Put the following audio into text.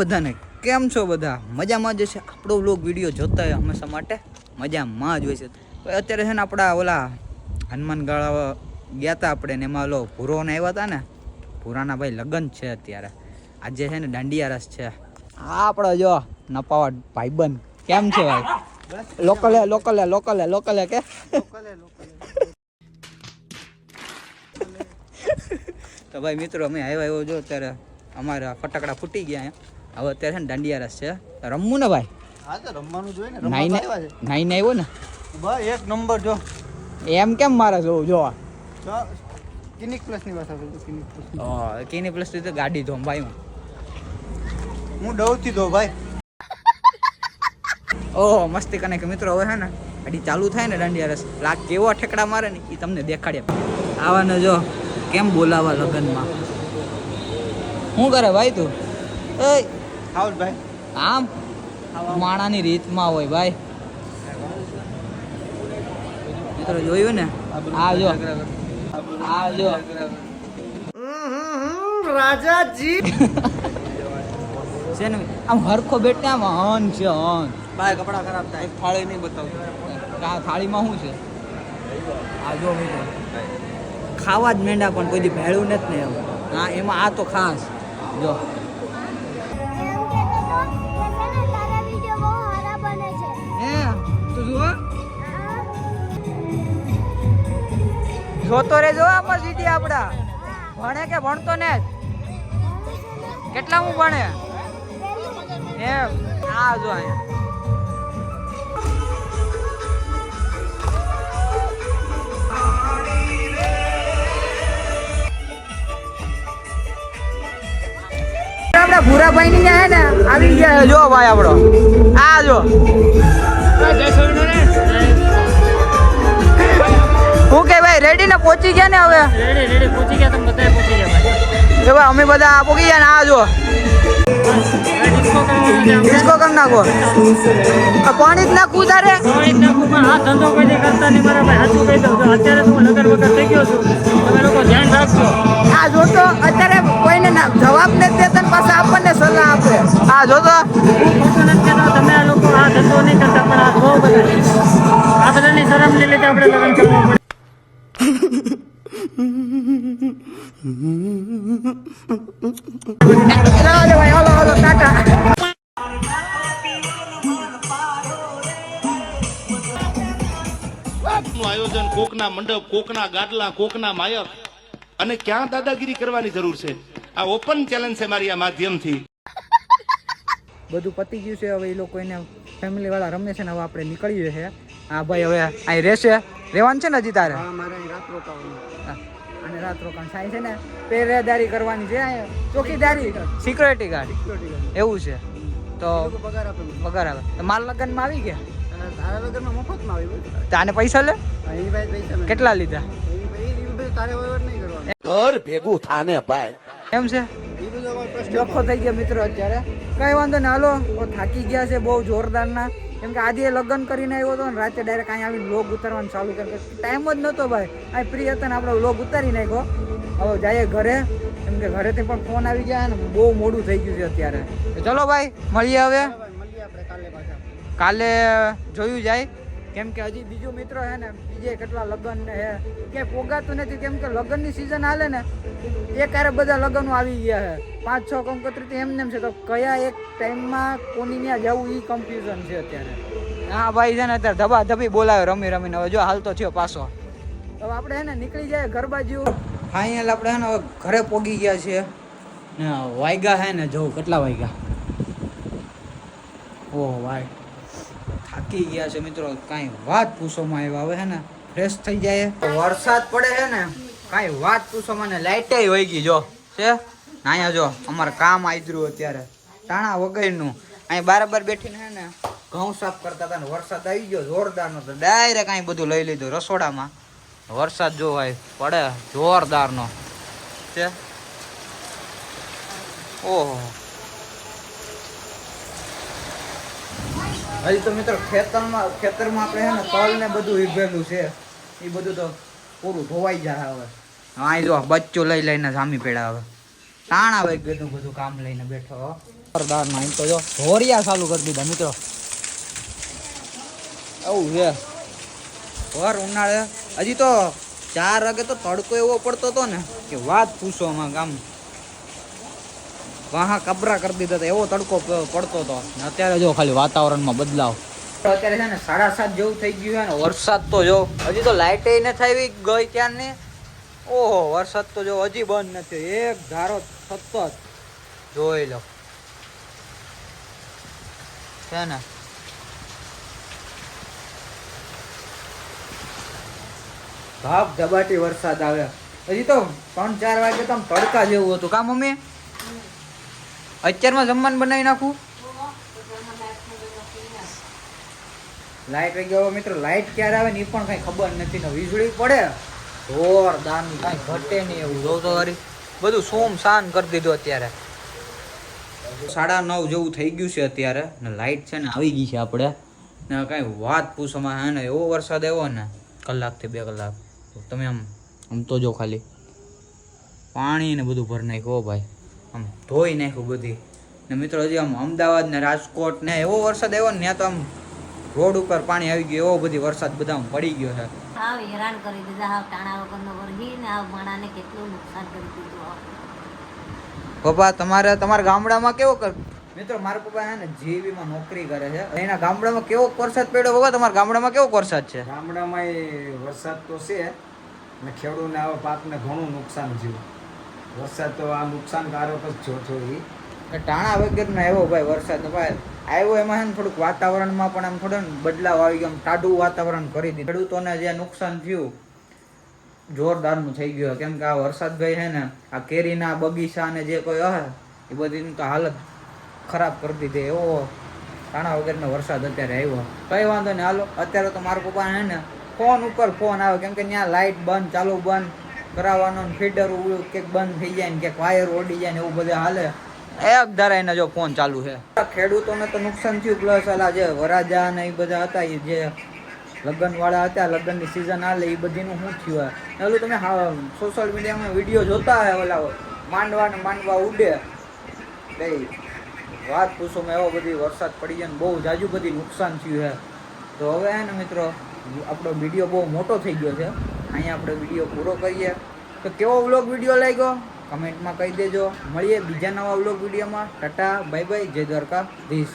બધાને? કેમ છો બધા? મજામાં જ છે. આપણો વ્લોગ વીડિયો જોતા હોય હંમેશા માટે. મજામાં જ હોય છે. અત્યારે છે ને આપણા ઓલા હનુમાન ગાળા ગયા હતા આપણે ને એમાં ઓલો ભૂરોને આવ્યા હતા ને. ભૂરાના ભાઈ લગ્ન છે અત્યારે. આજે છે ને દાંડિયા રસ છે. આ આપણો જો નપાવા ભાઈબંધ. કેમ છે ભાઈ? લોકલ લોકલે લોકલ લોકલ કે? તો ભાઈ મિત્રો, અમે આવ્યા એવો જો અત્યારે અમારા ફટાકડા ફૂટી ગયા અહીંયા હવે અત્યારે છે ને દાંડિયા રસ છે. રમવું ને ભાઈ? હા તો રમવાનું જોઈએ ને. નાઈને રમવા આવ્યા ને? ભાઈ એક નંબર જો. એમ કેમ મારે જોવું? જો કિનિક પ્લસની વાત આવે કિનિક પ્લસ કેની પ્લસ તો ગાડી ધોમ ભાઈ હું. હું ડવથી દો ભાઈ. ઓહો મસ્તી કને કે મિત્રો હવે છે ને ગાડી ચાલુ થાય ને દાંડિયા રસ. લાગ કેવો ઠેકડા મારે ને એ તમને દેખાડે. આવાને જો કેમ બોલાવા લગ્નમાં? શું કરે ભાઈ તું? એ આવ ભાઈ. આમ? માણાની રીતમાં હોય ભાઈ. મિત્રો જોયું ને? આ જો. આ જો. રાજાજી. છે ને આમ હરખો બેટે આમ હન છે હન. ભાઈ કપડા ખરાબ થાય. એક થાળી નહીં બતાવું. થાળીમાં શું છે? આ જો મિત્રો. ખાવા જ મેંડા પણ કોઈ દી ભેળું નથી ને હા એમાં આ તો ખાસ. જો. તું જુઓ. જોતો રે જો આમાં સીટી આપડા. ભણે કે ભણતો ને કેટલા હું ભણે? એમ. આ જો અહીંયા. આપડા ભૂરાભાઈ ની હે ને આવી ગયા. જો ભાઈ આપણો. આ જો. હું કહેવાય ભાઈ રેડી ને પહોંચી ગયા ને હવે? રેડી રેડી પહોંચી ગયા તમે બધા પહોંચી ગયા ભાઈ. જો ભાઈ અમે બધા પહોંચી ગયા ને આ જો. ડિસ્કો કરી નાખો. આ પાણી જ નાખવું તારે પણ આ ધંધો કોઈ કરતા નહીં મારા ભાઈ. સાચું કહી દઉં અત્યારે તો હું નગર વગર થઈ ગયો છું. તમે લોકો ધ્યાન રાખજો. આ જોતો અત્યારે કોઈને જવાબ ને દેતા પાછા આપણને સલાહ આપે. આ જોતો તો. નથી તમે આ લોકો આ ધંધો નહીં કરતા પણ આ બહુ બધા આ બધાની શરમ લઈ લીધે આપણે લગ્ન કરવું આયોજન કોકના મંડપ, કોકના ગાદલા કોકના માયક. અને ક્યાં દાદાગીરી કરવાની જરૂર છે? આ ઓપન ચેલેન્જ છે મારી આ માધ્યમથી. બધું પતી ગયું છે. હવે એ લોકો એને ફેમિલી વાળા રમે છે ને હવે આપણે નીકળીએ છે હા ભાઈ, હવે અહીં રહેશે. રહેવાનું છે ને હજી તારે. અને રાત રોકાણ થાય છે ને પહેરેદારી કરવાની છે ચોકીદારી સિક્યોરિટી ગાર્ડ એવું છે. તો પગાર આપે પગાર આવે તો માલ લગ્નમાં આવી ગયા? અને તારા વગરમાં મફતમાં આવી બધું. તો આને પૈસા લે. કેટલા લીધા? ઘર ભેગું થાને ભાઈ. એમ છે? ચોખ્ખો થઈ ગયો મિત્રો અત્યારે. કઈ વાંધો ને હાલો થાકી ગયા છે બહુ જોરદારના. કેમ કે આજે લગ્ન કરીને આવ્યો હતો ને રાતે ડાયરેક્ટ અહીં આવીને લોગ ઉતારવાનું ચાલુ કરે ટાઈમ જ નહોતો ભાઈ. અહીં ફ્રી હતા ને આપણે લોગ ઉતારી નાખ્યો. હવે જઈએ ઘરે. કેમ કે ઘરેથી પણ ફોન આવી ગયા ને બહુ મોડું થઈ ગયું છે અત્યારે. ચલો ભાઈ મળીએ હવે. કાલે જોયું જાય. કેમ કે હજી બીજું મિત્રો છે ને બીજે કેટલા લગ્ન ને હે ક્યાંય પોગાતું નથી. કેમ કે લગ્નની સિઝન હાલે ને એ ક્યારે બધા લગ્નો આવી ગયા છે. પાંચ છ કંકોત્રી એમને એમ છે. તો કયા એક ટાઈમમાં કોની ત્યાં જવું એ કન્ફ્યુઝન છે અત્યારે. હા ભાઈ છે ને અત્યારે ધબા ધબી બોલાવે રમી રમીને. હવે જો હાલતો થયો પાછો. હવે આપણે હે ને નીકળી જાય ઘર બાજુ ફાઇનલ આપણે હે ને હવે ઘરે પોગી ગયા છે વાયગા હે ને જોઉં કેટલા વાયગા. ઓહ ભાઈ થાકી ગયા છે મિત્રો. કાંઈ વાત પૂછોમાં આવ્યા હવે હે ને? ફ્રેશ થઈ જાય વરસાદ પડે છે ને, કાંઈ વાત પૂછોમાં ને લાઇટે વહી ગઈ, જો. છે? અહીંયા જો, અમારે કામ આદર્યું અત્યારે. ટાણા વગરનું. અહીં બરાબર બેઠીને, હે ને, ઘઉં સાફ કરતા હતા ને વરસાદ આવી ગયો, જોરદારનો તો ડાયરેક્ટ અહીં બધું લઈ લીધું, રસોડામાં. વરસાદ જો ભાઈ પડે, જોરદારનો. છે? ઓહો. હજી તો મિત્રો ખેતરમાં ખેતરમાં આપણે છે ને તલ ને બધું ઈભેલું છે. એ બધું તો પૂરું ધોવાઈ જાય હવે. હા જો બચ્ચો લઈ લઈને જામી પેડા હવે. તાણ આવે ગયું બધું કામ લઈને બેઠો. જોરદાર નાઈન તો જો ધોરિયા ચાલુ કરી દીધા મિત્રો. આવું છે. ભર ઉનાળે. હજી તો ચાર વાગે તો તડકો એવો પડતો હતો ને કે વાત પૂછો આમાં ગામ. વાહા કબરા કરી દીધા હતા. એવો તડકો પડતો હતો. અત્યારે જો ખાલી વાતાવરણમાં બદલાવ. અત્યારે છે ને સાડા સાત જેવું થઈ ગયું છે ને, વરસાદ તો જો, હજી તો લાઇટ ને થઈ ગઈ ત્યારની ઓહો, વરસાદ તો જો હજી બંધ નથી એક ધારો સતત. જોઈ લો. છે ને. ભાપ ધબાટી વરસાદ આવે. હજી તો ત્રણ ચાર વાગે તો તડકા જેવું હતું. કા મમ્મી? અત્યારમાં જમવાનું બનાવી નાખું? લાઈટ રહી ગયો મિત્રો લાઈટ ક્યારે આવે ને એ પણ કઈ ખબર નથી ને વીજળી પડે. જોરદાર કઈ ઘટે નહીં એવું. જોઉં તો ખરી બધું સોમ શાન કરી દીધું અત્યારે. સાડા નવ જેવું થઈ ગયું છે અત્યારે ને લાઈટ છે ને આવી ગઈ છે આપણે. ને કાંઈ વાત પૂછવામાં હે ને એવો વરસાદ આવ્યો ને કલાકથી બે કલાક. તમે આમ આમ તો જો ખાલી. પાણી ને બધું ભરી નાખ્યો ભાઈ. આમ ધોઈ નાખ્યું બધી. ને મિત્રો હજી આમ અમદાવાદ ને રાજકોટ ને એવો વરસાદ આવ્યો ને ત્યાં તો આમ રોડ ઉપર પાણી આવી ગયું એવો બધી વરસાદ બધા આમ પડી ગયો છે. હાવ હેરાન કરી દીધા હાવ ટાણા વગરનો વરહી ને હાવ માણાને કેટલું નુકસાન કરી દીધું પપ્પા તમારે તમારા ગામડામાં કેવો કર મિત્રો મારા પપ્પા છે ને JV માં નોકરી કરે છે. એના ગામડામાં કેવો વરસાદ પડ્યો પપ્પા? તમારા ગામડામાં કેવો વરસાદ છે? ગામડામાં વરસાદ તો છે ને ખેડૂતને આવા પાકને ઘણું નુકસાન થયું. વરસાદ તો આ નુકસાનકારક જ જો એ ટાણા વગરનો આવ્યો ભાઈ વરસાદ ભાઈ આવ્યો એમાં છે થોડુંક વાતાવરણમાં પણ આમ થોડો બદલાવ આવી ગયો ટાઢું વાતાવરણ કરી દીધું. ખેડૂતોને જે નુકસાન થયું, જોરદારનું થઈ ગયું. કેમ કે આ વરસાદ ભાઈ છે ને, આ કેરીના, બગીચા ને જે કોઈ હે એ બધીની તો હાલત ખરાબ કરી દીધી. એવો ટાણા વગરનો વરસાદ અત્યારે આવ્યો. કઈ વાંધો નહીં, હાલો. અત્યારે તો મારા પપ્પા છે ને, ફોન ઉપર ફોન આવે. કેમ કે ત્યાં લાઇટ બંધ, ચાલુ બંધ. કરાવવાનો ફીડર ક્યાંક બંધ થઈ જાય ને ક્યાંક વાયર ઓડી જાય ને એવું બધું હાલે. એક ધારા જો ફોન ચાલુ છે. ખેડૂતોને તો નુકસાન થયું પ્લસ ઓલા જે વરાજા ને એ બધા હતા એ જે લગ્ન વાળા હતા લગ્નની સિઝન હાલે એ બધીનું શું થયું ઓલું તમે સોશિયલ મીડિયામાં વીડિયો જોતા હોય ઓલા માંડવા ને માંડવા ઉડે. ભાઈ વાત પૂછો એવો બધી વરસાદ પડી જાય ને બહુ જાજુ બધી નુકસાન થયું છે. તો હવે હે ને મિત્રો આપણો વીડિયો બહુ મોટો થઈ ગયો છે. અહીંયા આપણે વીડિયો પૂરો કરીએ. તો કેવો વ્લોગ વીડિયો લાગ્યો? કમેન્ટમાં કહી દેજો. મળીએ બીજા નવા વ્લોગ વિડીયોમાં. ટાટા, બાય બાય, જય દ્વારકા ધીસ